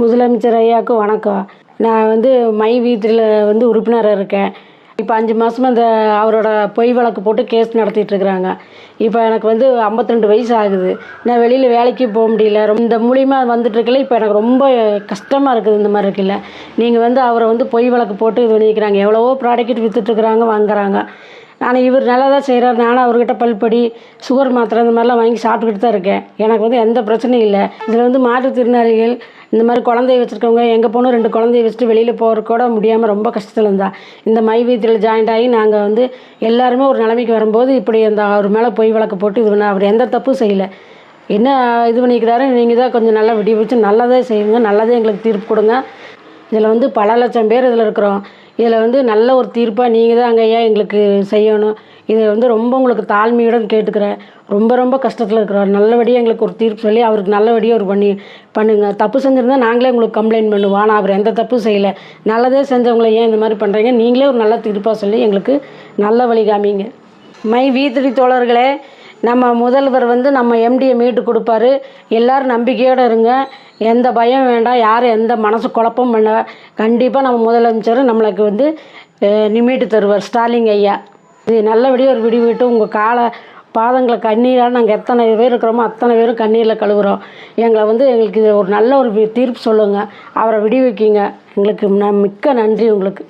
முதலமைச்சர் ஐயாவுக்கு வணக்கம். நான் வந்து மை வீட்டில் வந்து உறுப்பினராக இருக்கேன். இப்போ அஞ்சு மாதமாக இந்த அவரோட பொய் வழக்கு போட்டு கேஸ் நடத்திட்டுருக்குறாங்க இப்போ எனக்கு வந்து 52 வயசு ஆகுது. நான் வெளியில் வேலைக்கு போக முடியல. ரொம்ப இந்த மூலியமாக வந்துட்டுருக்கல இப்போ எனக்கு ரொம்ப கஷ்டமாக இருக்குது இந்த மாதிரி இருக்குல்ல நீங்கள் வந்து அவரை வந்து பொய் வழக்கு போட்டு இது பண்ணிக்கிறாங்க. எவ்வளவோ ப்ராடக்ட் விற்றுட்டுருக்குறாங்க வாங்குறாங்க. நான் இவர் நல்லா தான் செய்கிறார் நானும் அவர்கிட்ட பல்படி சுகர் மாத்திரை இந்த மாதிரிலாம் வாங்கி சாப்பிட்டுக்கிட்டு தான் இருக்கேன். எனக்கு வந்து எந்த பிரச்சனையும் இல்லை. இதில் வந்து மாற்றுத்திறனாளிகள் இந்த மாதிரி குழந்தைய வச்சுருக்கவங்க எங்கள் பொண்ணு ரெண்டு குழந்தைய வச்சுட்டு வெளியில் போகிறக்கு கூட முடியாமல் ரொம்ப கஷ்டத்தில் இருந்தா. இந்த மை வீட்டில் ஜாயிண்ட் ஆகி நாங்கள் வந்து எல்லாருமே ஒரு நிலைமைக்கு வரும்போது இப்படி அந்த அவர் மேலே பொய் வழக்கு போட்டு இது பண்ண அவர் எந்த தப்பும் செய்யலை. என்ன இது பண்ணிக்கிறாரு? நீங்கள் தான் கொஞ்சம் நல்லா விடிய வச்சு நல்லதே செய்யுங்க நல்லதே எங்களுக்கு தீர்ப்பு கொடுங்க. இதில் வந்து பல லட்சம் பேர் இதில் இருக்கிறோம். இதில் வந்து நல்ல ஒரு தீர்ப்பாக நீங்கள் தான் அங்கே ஐயா எங்களுக்கு செய்யணும்? இதை வந்து ரொம்ப உங்களுக்கு தாழ்மையுடன் கேட்டுக்கிறேன். ரொம்ப ரொம்ப கஷ்டத்தில் இருக்கிறார். நல்லபடியாக எங்களுக்கு ஒரு தீர்ப்பு சொல்லி அவருக்கு நல்லபடியாக ஒரு பண்ணி பண்ணுங்கள் தப்பு செஞ்சுருந்தா நாங்களே உங்களுக்கு கம்ப்ளைண்ட் பண்ணுவோம். ஆனால் அவர் எந்த தப்பும் செய்யலை. நல்லதே செஞ்சவங்களை ஏன் இந்த மாதிரி பண்ணுறீங்க நீங்களே ஒரு நல்ல தீர்ப்பாக சொல்லி எங்களுக்கு நல்ல வழி காமிங்க. மை வீத்திரி தோழர்களே நம்ம முதல்வர் வந்து நம்ம எம்டியை மீட்டு கொடுப்பாரு. எல்லாரும் நம்பிக்கையோடு இருங்க. எந்த பயம் வேண்டாம். யாரும் எந்த மனசு குழப்பம் பண்ண கண்டிப்பாக நம்ம முதலமைச்சர் நம்மளுக்கு வந்து நிமிட்டு தருவார். ஸ்டாலின் ஐயா. இது நல்லபடியாக ஒரு விடி விட்டு உங்கள் காலை பாதங்களை கண்ணீரால் நாங்கள் எத்தனை பேர் இருக்கிறோமோ அத்தனை பேரும் கண்ணீரில் கழுவுறோம். எங்களை வந்து எங்களுக்கு இது ஒரு நல்ல ஒரு தீர்ப்பு சொல்லுங்கள் அவரை விடி வைக்கிங்க எங்களுக்கு மிக்க நன்றி உங்களுக்கு.